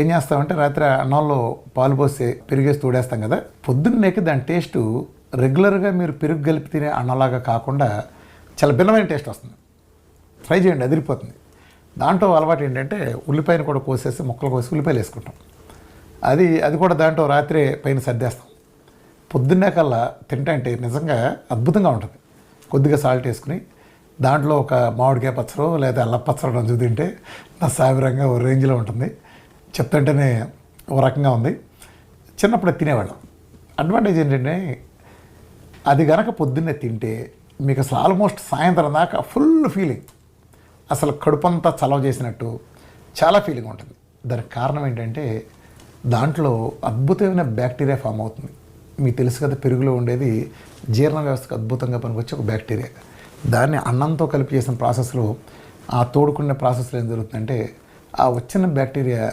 ఏం చేస్తామంటే రాత్రి అన్నంలో పాలు పోసి పెరిగేసి తోడేస్తాం కదా పొద్దున్నేకి దాని టేస్ట్ రెగ్యులర్గా మీరు పెరుగు కలిపి తినే అన్నంలాగా కాకుండా చాలా భిన్నమైన టేస్ట్ వస్తుంది. ఫ్రై చేయండి అదిరిపోతుంది. దాంట్లో అలవాటు ఏంటంటే ఉల్లిపాయను కూడా కోసేసి ముక్కలు కోసి ఉల్లిపాయలు వేసుకుంటాం. అది అది కూడా దాంట్లో రాత్రే పైన సర్దేస్తాం. పొద్దున్నే కల్లా తింటే నిజంగా అద్భుతంగా ఉంటుంది. కొద్దిగా సాల్ట్ వేసుకుని దాంట్లో ఒక మామిడికాయ పచ్చడో లేదా అల్ల పచ్చడి రంజు తింటే నా సావిరంగా ఓ రేంజ్లో ఉంటుంది. చెప్తుంటేనే ఓ రకంగా ఉంది. చిన్నప్పుడు తినేవాళ్ళం. అడ్వాంటేజ్ ఏంటంటే అది గనక పొద్దున్నే తింటే మీకు అసలు ఆల్మోస్ట్ సాయంత్రం దాకా ఫుల్ ఫీలింగ్ అసలు కడుపంతా చలవ చేసినట్టు చాలా ఫీలింగ్ ఉంటుంది. దానికి కారణం ఏంటంటే దాంట్లో అద్భుతమైన బ్యాక్టీరియా ఫామ్ అవుతుంది. మీకు తెలుసు కదా పెరుగులో ఉండేది జీర్ణ వ్యవస్థకు అద్భుతంగా పనికొచ్చే ఒక బ్యాక్టీరియా దాన్ని అన్నంతో కలిపి చేసిన ప్రాసెస్లో ఆ తోడుకునే ప్రాసెస్లో ఏం జరుగుతుందంటే ఆ వచ్చిన బ్యాక్టీరియా